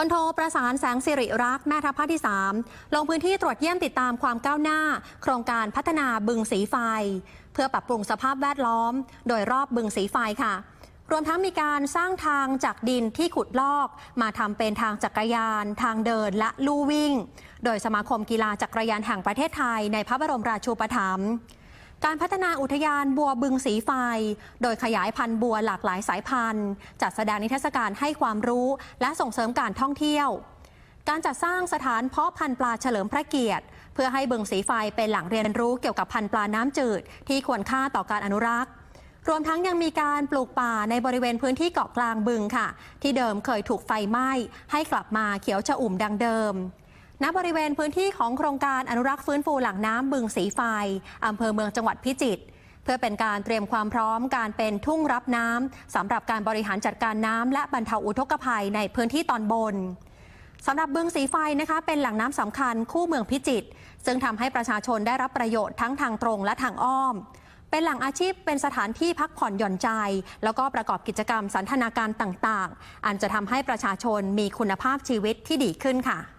พลโทประสานแสงสิริรักษ์แม่ทัพภาคที่ 3 ลงพื้นที่ตรวจเยี่ยมติดตามความก้าวหน้า โครงการพัฒนาบึงสีไฟ เพื่อปรับปรุงสภาพแวดล้อม โดยรอบบึงสีไฟค่ะ รวมทั้งมีการสร้างทางจากดินที่ขุดลอก มาทำเป็นทางจักรยาน ทางเดินและลู่วิ่ง โดยสมาคมกีฬาจักรยานแห่งประเทศไทยในพระบรมราชูปถัมภ์ การพัฒนาอุทยานบัวบึงสีไฟ โดยขยายพันธุ์บัวหลากหลายสายพันธุ์ จัดแสดงนิทรรศการให้ความรู้ และส่งเสริมการท่องเที่ยว การจัดสร้างสถานเพาะพันธุ์ปลาเฉลิมพระเกียรติ เพื่อให้บึงสีไฟเป็นแหล่งเรียนรู้เกี่ยวกับพันธุ์ปลาน้ำจืด ที่ควรค่าต่อการอนุรักษ์ รวมทั้งยังมีการปลูกป่าในบริเวณพื้นที่เกาะกลางบึงค่ะ ที่เดิมเคยถูกไฟไหม้ให้กลับมาเขียวชอุ่มดังเดิม ณบริเวณพื้นที่ของโครงการอนุรักษ์ฟื้นฟูหลังน้ำบึงสีไฟอำเภอเมืองจังหวัดพิจิตรเพื่อเป็นการเตรียมความพร้อมการเป็นทุ่งรับน้ำสำหรับการบริหารจัดการน้ำและบรรเทาอุทกภัยในพื้นที่ตอนบนสำหรับบึงสีไฟนะคะเป็นแหล่งน้ำสำคัญคู่เมืองพิจิตรซึ่งทำให้ประชาชนได้รับประโยชน์ทั้งทางตรงและทางอ้อม เป็นแหล่งอาชีพเป็นสถานที่พักผ่อนหย่อนใจ แล้วก็ประกอบกิจกรรมสันทนาการต่าง ๆ อันจะทำให้ประชาชนมีคุณภาพชีวิตที่ดีขึ้นค่ะ